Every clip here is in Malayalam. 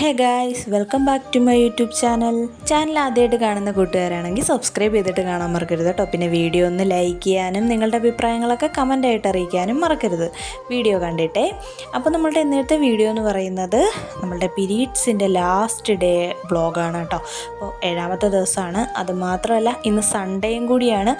Hey guys welcome back to my YouTube channel channel ആദ്യമായിട്ട് കാണുന്ന കൂട്ടുകാരാണെങ്കിൽ സബ്സ്ക്രൈബ് ചെയ്തിട്ട് കാണാൻ മറക്കരുത് കേട്ടോ. പിന്നെ വീഡിയോ ഒന്ന് ലൈക്ക് ചെയ്യാനും നിങ്ങളുടെ അഭിപ്രായങ്ങളൊക്കെ കമന്റ് ആയിട്ട് അറിയിക്കാനും മറക്കരുത്. വീഡിയോ കണ്ടിട്ടെ. അപ്പോൾ നമ്മളുടെ ഇന്നത്തെ വീഡിയോ എന്ന് പറയുന്നത് നമ്മളുടെ പീരീഡ്സിന്റെ ലാസ്റ്റ് ഡേ ബ്ലോഗാണ് കേട്ടോ. അപ്പോൾ ഏഴാമത്തെ ദിവസമാണ്. അത് മാത്രമല്ല ഇന്ന് സൺഡേയും കൂടിയാണ്.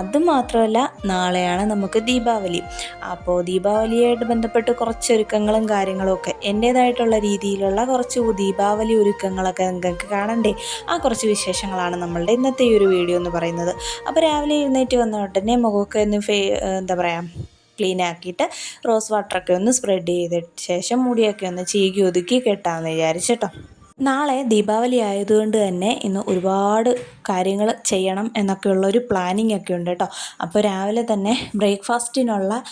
അത് മാത്രമല്ല നാളെയാണ് നമുക്ക് ദീപാവലി. അപ്പോൾ ദീപാവലിയായിട്ട് ബന്ധപ്പെട്ട് കുറച്ച് ഒരുക്കങ്ങളും കാര്യങ്ങളും ഒക്കെ എന്റേതായിട്ടുള്ള രീതിയിലുള്ള കുറച്ച് ദീപാവലി ഒരുക്കങ്ങളൊക്കെ നിങ്ങൾക്ക് കാണണ്ടേ? ആ കുറച്ച് വിശേഷങ്ങളാണ് നമ്മളുടെ ഇന്നത്തെ ഈ ഒരു വീഡിയോ എന്ന് പറയുന്നത്. അപ്പോൾ രാവിലെ എഴുന്നേറ്റ് വന്ന ഉടനെ മുഖമൊക്കെ ഒന്ന് ഫേ എന്താ പറയുക ക്ലീൻ ആക്കിയിട്ട് റോസ് വാട്ടറൊക്കെ ഒന്ന് സ്പ്രെഡ് ചെയ്തിട്ട് ശേഷം മുടിയൊക്കെ ഒന്ന് ചീകി ഒതുക്കി കെട്ടാമെന്ന് വിചാരിച്ചിട്ടോ. നാളെ ദീപാവലി ആയതുകൊണ്ട് തന്നെ ഇന്ന് ഒരുപാട് കാര്യങ്ങൾ ചെയ്യണം എന്നൊക്കെയുള്ള ഒരു പ്ലാനിങ് ഒക്കെ ഉണ്ട് കേട്ടോ. അപ്പോൾ രാവിലെ തന്നെ ബ്രേക്ക്ഫാസ്റ്റിനുള്ള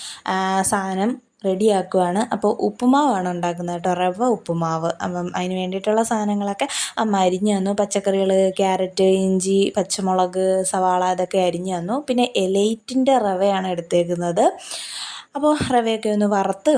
സാധനം റെഡിയാക്കുവാണ്. അപ്പോൾ ഉപ്പുമാവാണ് ഉണ്ടാക്കുന്നത് കേട്ടോ. റവ ഉപ്പുമാവ്. അപ്പം അതിന് വേണ്ടിയിട്ടുള്ള സാധനങ്ങളൊക്കെ അമ്മ അരിഞ്ഞു തന്നു പച്ചക്കറികൾ ക്യാരറ്റ് ഇഞ്ചി പച്ചമുളക് സവാള അതൊക്കെ അരിഞ്ഞു തന്നു പിന്നെ എലൈറ്റിന്റെ റവയാണ് എടുത്തേക്കുന്നത്. അപ്പോൾ റവയൊക്കെ ഒന്ന് വറുത്ത്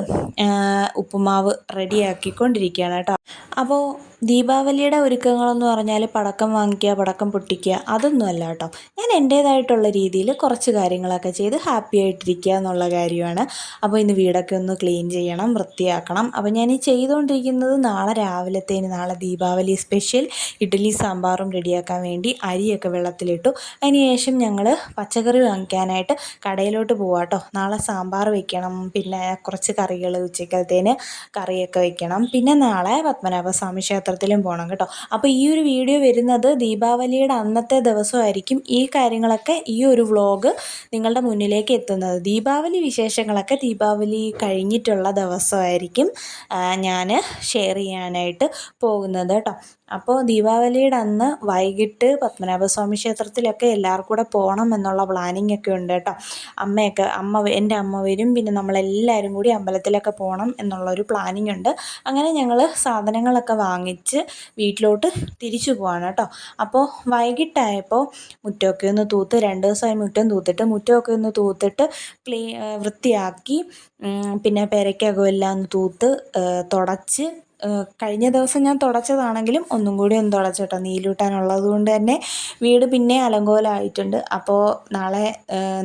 ഉപ്പുമാവ് റെഡിയാക്കിക്കൊണ്ടിരിക്കുകയാണ് കേട്ടോ. അപ്പോൾ ദീപാവലിയുടെ ഒരുക്കങ്ങളെന്ന് പറഞ്ഞാൽ പടക്കം വാങ്ങിക്കുക പടക്കം പൊട്ടിക്കുക അതൊന്നും അല്ല കേട്ടോ. ഞാൻ എന്റേതായിട്ടുള്ള രീതിയിൽ കുറച്ച് കാര്യങ്ങളൊക്കെ ചെയ്ത് ഹാപ്പി ആയിട്ടിരിക്കുക എന്നുള്ള കാര്യമാണ്. അപ്പോൾ ഇന്ന് വീടൊക്കെ ഒന്ന് ക്ലീൻ ചെയ്യണം വൃത്തിയാക്കണം. അപ്പോൾ ഞാൻ ഈ ചെയ്തുകൊണ്ടിരിക്കുന്നത് നാളെ രാവിലത്തേന് നാളെ ദീപാവലി സ്പെഷ്യൽ ഇഡ്ഡലി സാമ്പാറും റെഡിയാക്കാൻ വേണ്ടി അരിയൊക്കെ വെള്ളത്തിലിട്ടു. അതിനുശേഷം ഞങ്ങൾ പച്ചക്കറി വാങ്ങിക്കാനായിട്ട് കടയിലോട്ട് പോവാം കേട്ടോ. നാളെ സാമ്പാർ വെക്കണം പിന്നെ കുറച്ച് കറികൾ ഉച്ചക്കലത്തേന് കറിയൊക്കെ വെക്കണം. പിന്നെ നാളെ പത്മനാഭസ്വാമി ക്ഷേത്രത്തിലും പോകണം കേട്ടോ. അപ്പോൾ ഈ ഒരു വീഡിയോ വരുന്നത് ദീപാവലിയുടെ അന്നത്തെ ദിവസമായിരിക്കും ഈ കാര്യങ്ങളൊക്കെ ഈ ഒരു വ്ളോഗ് നിങ്ങളുടെ മുന്നിലേക്ക് എത്തുന്നത്. ദീപാവലി വിശേഷങ്ങളൊക്കെ ദീപാവലി കഴിഞ്ഞിട്ടുള്ള ദിവസമായിരിക്കും ഞാൻ ഷെയർ ചെയ്യാനായിട്ട് പോകുന്നത് കേട്ടോ. അപ്പോൾ ദീപാവലിയുടെ അന്ന് വൈകിട്ട് പത്മനാഭസ്വാമി ക്ഷേത്രത്തിലൊക്കെ എല്ലാവർക്കും കൂടെ പോകണം എന്നുള്ള പ്ലാനിങ് ഒക്കെ ഉണ്ട് കേട്ടോ. അമ്മയൊക്കെ അമ്മ എന്റെ അമ്മ വരും പിന്നെ നമ്മളെല്ലാവരും കൂടി അമ്പലത്തിലൊക്കെ പോകണം എന്നുള്ളൊരു പ്ലാനിങ് ഉണ്ട്. അങ്ങനെ ഞങ്ങൾ സാധനങ്ങളൊക്കെ വാങ്ങിച്ച് വീട്ടിലോട്ട് തിരിച്ചു പോവാണ് കേട്ടോ. അപ്പോൾ വൈകിട്ടായപ്പോൾ മുറ്റമൊക്കെ ഒന്ന് തൂത്ത് രണ്ട് ദിവസമായി മുറ്റം തൂത്തിട്ട് മുറ്റമൊക്കെ ഒന്ന് തൂത്തിട്ട് ക്ലീ വൃത്തിയാക്കി പിന്നെ പെരയ്ക്കകം എല്ലാം ഒന്ന് തൂത്ത് തുടച്ച് കഴിഞ്ഞ ദിവസം ഞാൻ തുടച്ചതാണെങ്കിലും ഒന്നും കൂടി ഒന്ന് തുടച്ചിട്ടോ. നീലൂട്ടാനുള്ളത് കൊണ്ട് തന്നെ വീട് പിന്നെ അലങ്കോലമായിട്ടുണ്ട് അപ്പോൾ നാളെ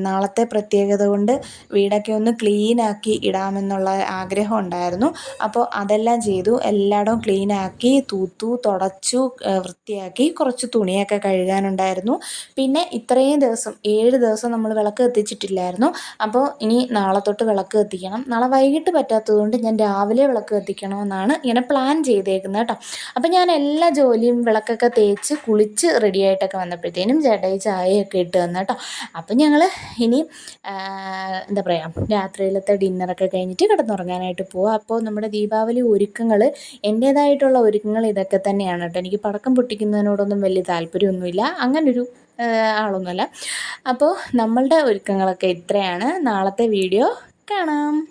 നാളത്തെ പ്രത്യേകത കൊണ്ട് വീടൊക്കെ ഒന്ന് ക്ലീനാക്കി ഇടാമെന്നുള്ള ആഗ്രഹം ഉണ്ടായിരുന്നു. അപ്പോൾ അതെല്ലാം ചെയ്തു. എല്ലായിടവും ക്ലീനാക്കി തൂത്തു തുടച്ചു വൃത്തിയാക്കി കുറച്ച് തുണിയൊക്കെ കഴുകാനുണ്ടായിരുന്നു. പിന്നെ ഇത്രയും ദിവസം ഏഴ് ദിവസം നമ്മൾ വിളക്ക് കത്തിച്ചിട്ടില്ലായിരുന്നു. അപ്പോൾ ഇനി നാളെ തൊട്ട് വിളക്ക് കത്തിക്കണം. നാളെ വൈകിട്ട് പറ്റാത്തതുകൊണ്ട് ഞാൻ രാവിലെ വിളക്ക് കത്തിക്കണമെന്നാണ് ഇങ്ങനെ പ്ലാൻ ചെയ്തേക്കുന്നത് കേട്ടോ. അപ്പം ഞാൻ എല്ലാ ജോലിയും വിളക്കൊക്കെ തേച്ച് കുളിച്ച് റെഡി ആയിട്ടൊക്കെ വന്നപ്പോഴത്തേനും ചേട്ടായി ചായയൊക്കെ ഇട്ട് തന്നു കേട്ടോ. അപ്പം ഞങ്ങൾ ഇനി എന്താ പറയുക രാത്രിയിലത്തെ ഡിന്നറൊക്കെ കഴിഞ്ഞിട്ട് കിടന്നുറങ്ങാനായിട്ട് പോവാം. അപ്പോൾ നമ്മുടെ ദീപാവലി ഒരുക്കങ്ങൾ എന്റേതായിട്ടുള്ള ഒരുക്കങ്ങൾ ഇതൊക്കെ തന്നെയാണ് കേട്ടോ. എനിക്ക് പടക്കം പൊട്ടിക്കുന്നതിനോടൊന്നും വലിയ താല്പര്യമൊന്നുമില്ല. അങ്ങനൊരു ആളൊന്നുമല്ല. അപ്പോൾ നമ്മളുടെ ഒരുക്കങ്ങളൊക്കെ ഇത്രയാണ്. നാളത്തെ വീഡിയോ കാണാം.